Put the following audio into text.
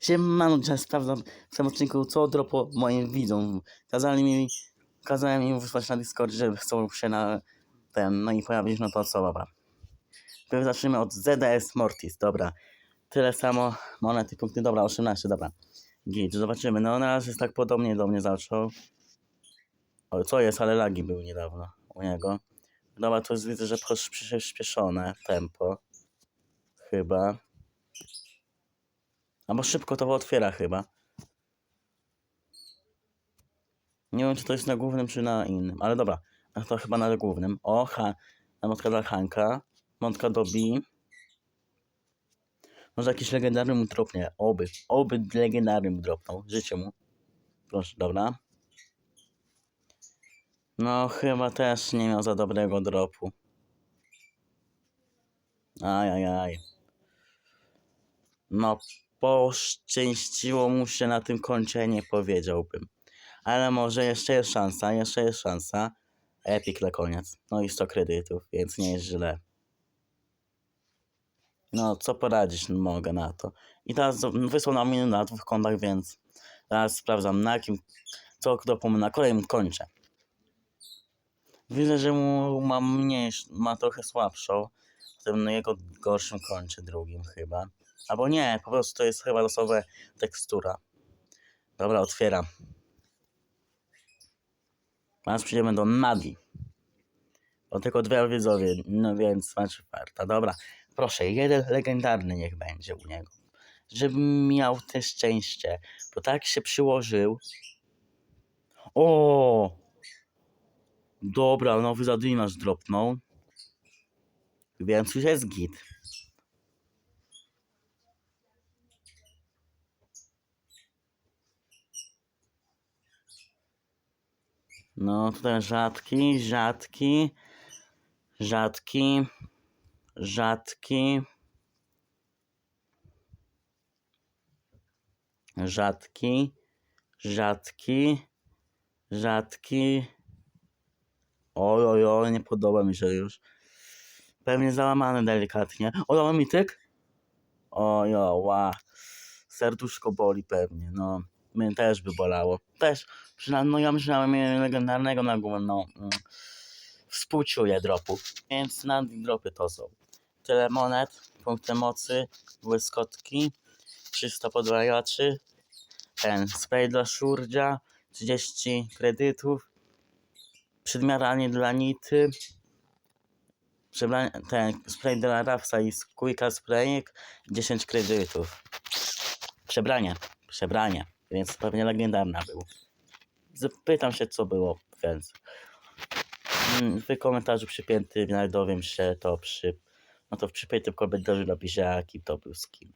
Siemano, dzisiaj sprawdzam w tym odcinku, co dropo moim widzom. Kazali mi, kazałem im wysłać na Discord, że chcą się na ten, no i pojawić no to osoba. Najpierw Zacznijmy od ZDS Mortis, dobra. Tyle samo, monety, punkty, dobra, 18, dobra. Git, zobaczymy, no na razie jest tak podobnie do mnie zaczął. O, co jest, ale lagi były niedawno u niego. Dobra, to jest, widzę, że przy- przyspieszone tempo. Chyba. Albo szybko to otwiera chyba. Nie wiem, czy to jest na głównym, czy na innym, ale dobra. A to chyba na głównym. O, ha, motka dla Hanka. Motka do B. Może jakiś legendarny mu dropnie. Oby, oby legendarny mu dropnął. Życie mu. Proszę, dobra. No, chyba też nie miał za dobrego dropu. Ajajaj. No, poszczęściło mu się na tym koncie, nie powiedziałbym. Ale może jeszcze jest szansa, jeszcze jest szansa. Epic na koniec. No i 100 kredytów, więc nie jest źle. No, co poradzić mogę na to. I teraz wysłał nam minut na dwóch kontach, więc teraz sprawdzam na jakim, co kto pomył na kolejnym koncie. Widzę, że mu ma mniejsz, ma trochę słabszą. W tym jego gorszym koncie, drugim chyba. Albo nie, po prostu to jest chyba losowa tekstura. Dobra, otwieram. Teraz przejdziemy do Nadi. Bo tylko dwie widzowie, no więc macie farta. Dobra, proszę, jeden legendarny niech będzie u niego. Żebym miał te szczęście, bo tak się przyłożył. O! Dobra, nowy zadymiarz dropnął. Więc już jest git. No, tutaj rzadki, rzadki, rzadki, rzadki, rzadki, rzadki, rzadki. Oj, oj, oj, nie podoba mi się już. Pewnie załamany delikatnie. O, dała mi tyk? Oj, ła. Serduszko boli pewnie, no. Mnie też by bolało. Też, przynajmniej, no ja myślałem legendarnego na głowę, no. mm, Współczuję dropu. Więc na dropy to są. Tyle monet, punkty mocy, błyskotki, 300 podwajaczy, ten spray dla szurdzia, 30 kredytów, przedmiaranie dla nity, ten spray dla Rafsa i Quicka Sprayek, 10 kredytów. Przebranie, przebranie, więc pewnie legendarna był. Zapytam się, co było, więc mm, w komentarzu przypięty, nawet dowiem się to przy, no to w przypiętym komentarzu napiszę, jaki to był skin.